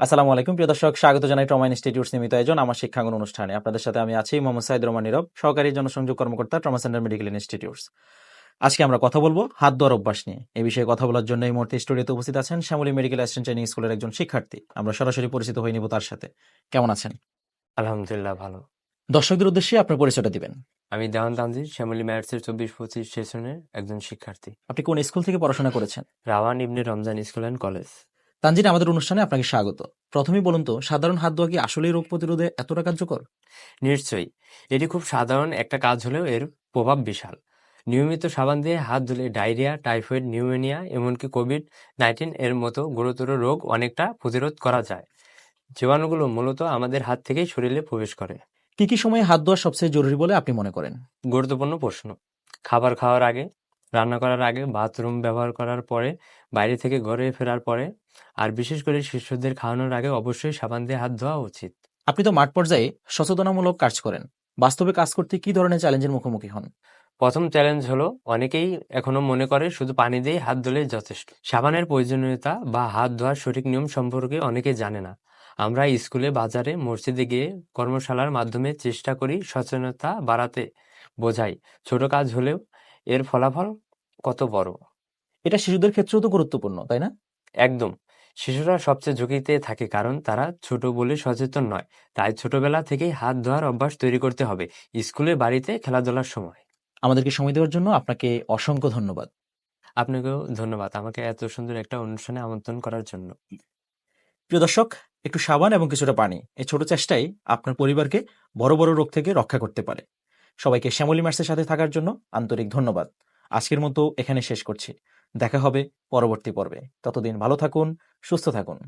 আসসালামু আলাইকুম প্রিয় দর্শক। স্বাগত জানাই ট্রমা ইনস্টিটিউট সীমিত আয়োজন আমার শিক্ষাঙ্গন অনুষ্ঠানে। আপনাদের সাথে আমি আছি মোহাম্মদ সাইদ রহমান নীরব সহকারী জনসংযোগ কর্মকর্তা ট্রমা সেন্টার মেডিকেল ইনস্টিটিউটস আজকে আমরা কথা বলব হাত ধোয়ার অভ্যাস নিয়ে। এই বিষয়ে কথা বলার জন্য এই মুহূর্তে স্টুডিওতে উপস্থিত আছেন শ্যামলী মেডিকেল অ্যাসিস্ট্যান্ট ট্রেনিং স্কুলের একজন শিক্ষার্থী। আমরা সরাসরি পরিচিত হয়ে নিব তার সাথে। কেমন আছেন? আলহামদুলিল্লাহ ভালো। দর্শকদের উদ্দেশ্যে আপনার পরিচয়টা দিবেন। আমি দেওয়ান তানজির শ্যামলী ম্যাথসের চব্বিশ পঁচিশ সেশনের একজন শিক্ষার্থী। আপনি কোন স্কুল থেকে পড়াশোনা করেছেন? Rawan Ibne Ramzan school and college. Tanzin আমাদের অনুষ্ঠানে আপনাকে স্বাগত। প্রথমেই বলুন তো সাধারণ হাত ধোয়া কি আসলেই রোগ প্রতিরোধে এতটা কার্যকর? নিশ্চয়ই। এটি খুব সাধারণ একটা কাজ হলেও এর প্রভাব বিশাল। নিয়মিত সাবান দিয়ে হাত ধুলে ডায়রিয়া টাইফয়েড নিউমোনিয়া এমনকি কোভিড নাইন্টিন এর মতো গুরুতর রোগ অনেকটা প্রতিরোধ করা যায়। জীবাণুগুলো মূলত আমাদের হাত থেকেই শরীরে প্রবেশ করে। কি কি সময়ে হাত ধোয়া সবচেয়ে জরুরি বলে আপনি মনে করেন? গুরুত্বপূর্ণ প্রশ্ন। খাবার খাওয়ার আগে রান্না করার আগে বাথরুম ব্যবহার করার পরে বাইরে থেকে ঘরে ফেরার পরে আর বিশেষ করে শিশুদের খাওয়ানোর আগে অবশ্যই সাবান দিয়ে হাত ধোয়া উচিত। আপনি তো মাঠ পর্যায়ে সচেতনামূলক কাজ করেন। বাস্তবে কাজ করতে কি ধরনের চ্যালেঞ্জের মুখোমুখি হন? প্রথম চ্যালেঞ্জ হলো অনেকেই এখনও মনে করে শুধু পানি দিয়ে হাত ধুলেই যথেষ্ট। সাবানের প্রয়োজনীয়তা বা হাত ধোয়ার সঠিক নিয়ম সম্পর্কে অনেকে জানে না। আমরা স্কুলে বাজারে মসজিদে গিয়ে কর্মশালার মাধ্যমে চেষ্টা করি সচেতনতা বাড়াতে বোঝাই। ছোট কাজ হলেও এর ফলাফল কত বড়? এটা শিশুদের ক্ষেত্রেও তো গুরুত্বপূর্ণ তাই না? একদম। শিশুরা সবচেয়ে ঝুঁকিতে থাকে কারণ তারা ছোট বলে সচেতন নয়। তাই ছোটবেলা থেকেই হাত ধোয়ার অভ্যাস তৈরি করতে হবে স্কুলে বাড়িতে খেলাধুলার সময়। আমাদেরকে সময় দেওয়ার জন্য আপনাকে অসংখ্য ধন্যবাদ। আপনাকেও ধন্যবাদ আমাকে এত সুন্দর একটা অনুষ্ঠানে আমন্ত্রণ করার জন্য। প্রিয় দর্শক একটু সাবান এবং কিছুটা পানি এই ছোট চেষ্টাই আপনার পরিবারকে বড় বড় রোগ থেকে রক্ষা করতে পারে। সবাইকে শ্যামলী মার্সের সাথে থাকার জন্য আন্তরিক ধন্যবাদ। আজকের মতো এখানে শেষ করছি। দেখা হবে পরবর্তী পর্বে। ততদিন ভালো থাকুন, সুস্থ থাকুন।